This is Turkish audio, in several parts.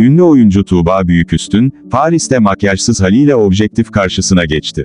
ünlü oyuncu Tuğba Büyüküstün, Paris'te makyajsız haliyle objektif karşısına geçti.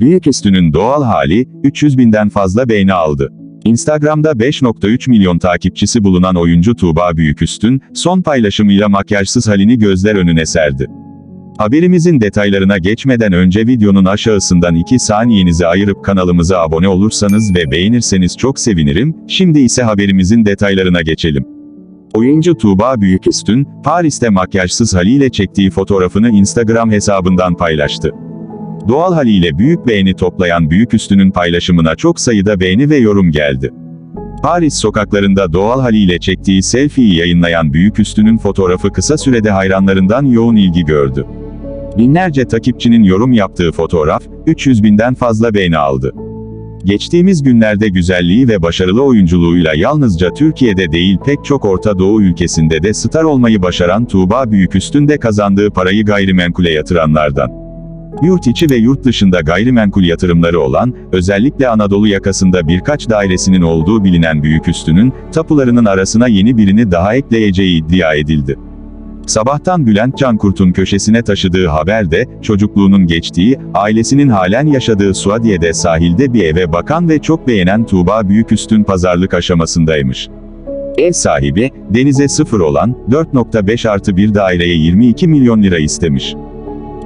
Büyüküstün'ün doğal hali, 300 binden fazla beğeni aldı. Instagram'da 5.3 milyon takipçisi bulunan oyuncu Tuğba Büyüküstün, son paylaşımıyla makyajsız halini gözler önüne serdi. Haberimizin detaylarına geçmeden önce videonun aşağısından 2 saniyenizi ayırıp kanalımıza abone olursanız ve beğenirseniz çok sevinirim, şimdi ise haberimizin detaylarına geçelim. Oyuncu Tuğba Büyüküstün, Paris'te makyajsız haliyle çektiği fotoğrafını Instagram hesabından paylaştı. Doğal haliyle büyük beğeni toplayan Büyüküstün'ün paylaşımına çok sayıda beğeni ve yorum geldi. Paris sokaklarında doğal haliyle çektiği selfie'yi yayınlayan Büyüküstün'ün fotoğrafı kısa sürede hayranlarından yoğun ilgi gördü. Binlerce takipçinin yorum yaptığı fotoğraf, 300 binden fazla beğeni aldı. Geçtiğimiz günlerde güzelliği ve başarılı oyunculuğuyla yalnızca Türkiye'de değil pek çok Orta Doğu ülkesinde de star olmayı başaran Tuğba Büyüküstün de kazandığı parayı gayrimenkule yatıranlardan. Yurt içi ve yurt dışında gayrimenkul yatırımları olan, özellikle Anadolu yakasında birkaç dairesinin olduğu bilinen Büyüküstü'nün, tapularının arasına yeni birini daha ekleyeceği iddia edildi. Sabahtan Bülent Cankurt'un köşesine taşıdığı haberde, çocukluğunun geçtiği, ailesinin halen yaşadığı Suadiye'de sahilde bir eve bakan ve çok beğenen Tuğba Büyüküstün pazarlık aşamasındaymış. Ev sahibi, denize sıfır olan, 4.5 artı bir daireye 22 milyon lira istemiş.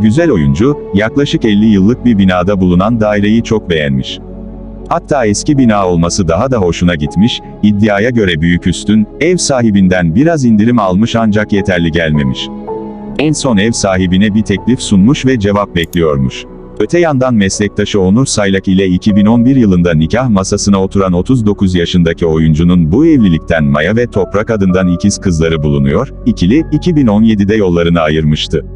Güzel oyuncu, yaklaşık 50 yıllık bir binada bulunan daireyi çok beğenmiş. Hatta eski bina olması daha da hoşuna gitmiş, iddiaya göre Büyüküstün, ev sahibinden biraz indirim almış ancak yeterli gelmemiş. En son ev sahibine bir teklif sunmuş ve cevap bekliyormuş. Öte yandan meslektaşı Onur Saylak ile 2011 yılında nikah masasına oturan 39 yaşındaki oyuncunun bu evlilikten Maya ve Toprak adından ikiz kızları bulunuyor, ikili, 2017'de yollarını ayırmıştı.